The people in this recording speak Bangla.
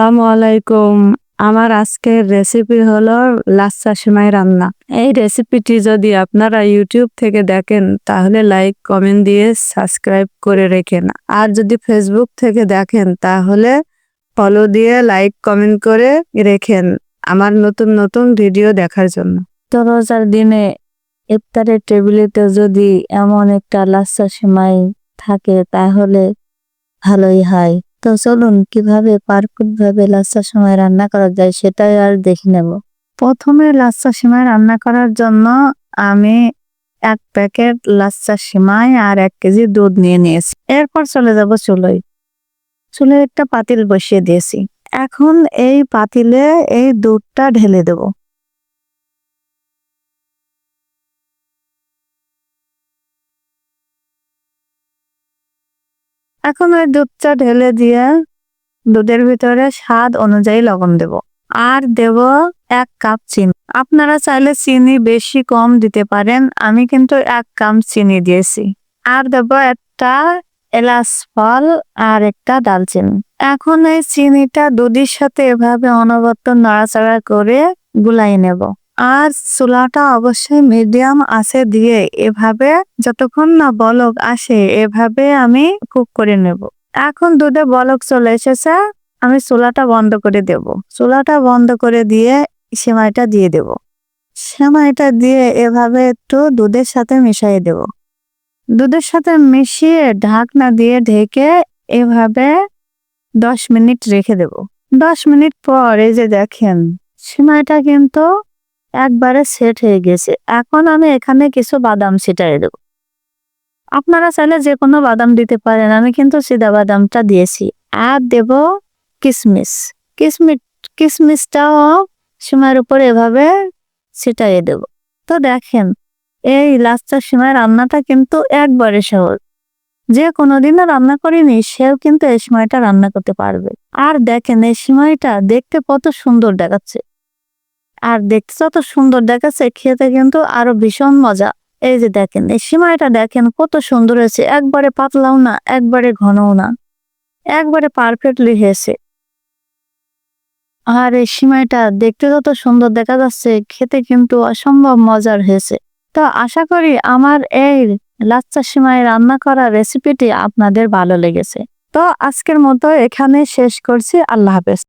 আসসালামু আলাইকুম। আমার আজকের রেসিপি হলো লাচ্চা সেমাই রান্না। এই রেসিপিটি যদি আপনারা ইউটিউব থেকে দেখেন, তাহলে লাইক কমেন্ট দিয়ে সাবস্ক্রাইব করে রেখেন। আর যদি ফেসবুক থেকে দেখেন, তাহলে ফলো দিয়ে লাইক কমেন্ট করে রেখেন আমার নতুন নতুন ভিডিও দেখার জন্য। তো রোজার দিনে ইফতারের টেবিলেতে যদি এমন একটা লাচ্চা সেমাই থাকে, তাহলে ভালোই হয়। তো চলুন কীভাবে পারফেক্ট ভাবে লাচ্চা সেমাই রান্না করা যায় সেটাই আর দেখে নেব। প্রথমে লাচ্চা সেমাই রান্না করার জন্য আমি এক প্যাকেট লাচ্চা সিমাই আর এক কেজি দুধ নিয়ে নিয়েছি। এরপর চলে যাব চুলোয়। চুলে একটা পাতিল বসিয়ে দিয়েছি। এখন এই পাতিলে এই দুধটা ঢেলে দেব। এখন ওই দুধটা ঢেলে দিয়ে দুধের ভিতরে স্বাদ অনুযায়ী লবণ দেব। আর দেব এক কাপ চিনি। আপনারা চাইলে চিনি বেশি কম দিতে পারেন, আমি কিন্তু এক কাপ চিনি দিয়েছি। আর দেব একটা এলাচ ফল আর একটা দালচিনি এখন এই চিনিটা দুধের সাথে এভাবে অনবরত নাড়াচাড়া করে গুলাই নেব। আর চুলাটা অবশ্যই মিডিয়াম আছে দিয়ে এভাবে যতক্ষণ না বলক আসে, এভাবে আমি কুক করে নেব। এখন দুধে বলক চলে এসেছে, আমি চুলাটা বন্ধ করে দেব। চুলাটা বন্ধ করে দিয়ে সেমাইটা দিয়ে দেব। সেমাইটা দিয়ে এভাবে একটু দুধের সাথে মিশিয়ে দেব। দুধের সাথে মিশিয়ে ঢাকনা দিয়ে ঢেকে এভাবে দশ মিনিট রেখে দেব। দশ মিনিট পর এই যে দেখেন, সেমাইটা কিন্তু একবারে সেট হয়ে গেছে। এখন আমি এখানে কিছু বাদাম ছিটাই দেব। আপনারা চাইলে যে কোনো বাদাম দিতে পারেন। আমি কিন্তু সিদা বাদামটা দিয়েছি। আর দেব কিশমিশ কিশমিশ কিশমিশটাও সিমাইয়ের উপর এভাবে ছিটাইয়ে দেব। তো দেখেন, এই লাচ্চা সিমাই রান্নাটা কিন্তু একবারে সহজ। যে কোনোদিনও রান্না করিনি, সেও কিন্তু এই সময়টা রান্না করতে পারবে। আর দেখেন, এই সময়টা দেখতে কত সুন্দর দেখাচ্ছে। আর দেখতে যত সুন্দর দেখাচ্ছে, খেতে কিন্তু আরও ভীষণ মজা। এই যে দেখেন, এই সিমাইটা দেখেন, কত সুন্দর হয়েছে। একবারে পাতলাও না, একবারে ঘনও না। একবারে পারফেক্টলি হয়েছে। আর এই সিমাইটা দেখতে যত সুন্দর দেখা যাচ্ছে, খেতে কিন্তু অসম্ভব মজার হয়েছে। তো আশা করি আমার এই লাচ্চা সিমাই রান্না করা রেসিপিটি আপনাদের ভালো লেগেছে। তো আজকের মতো এখানে শেষ করছি। আল্লাহ হাফেজ।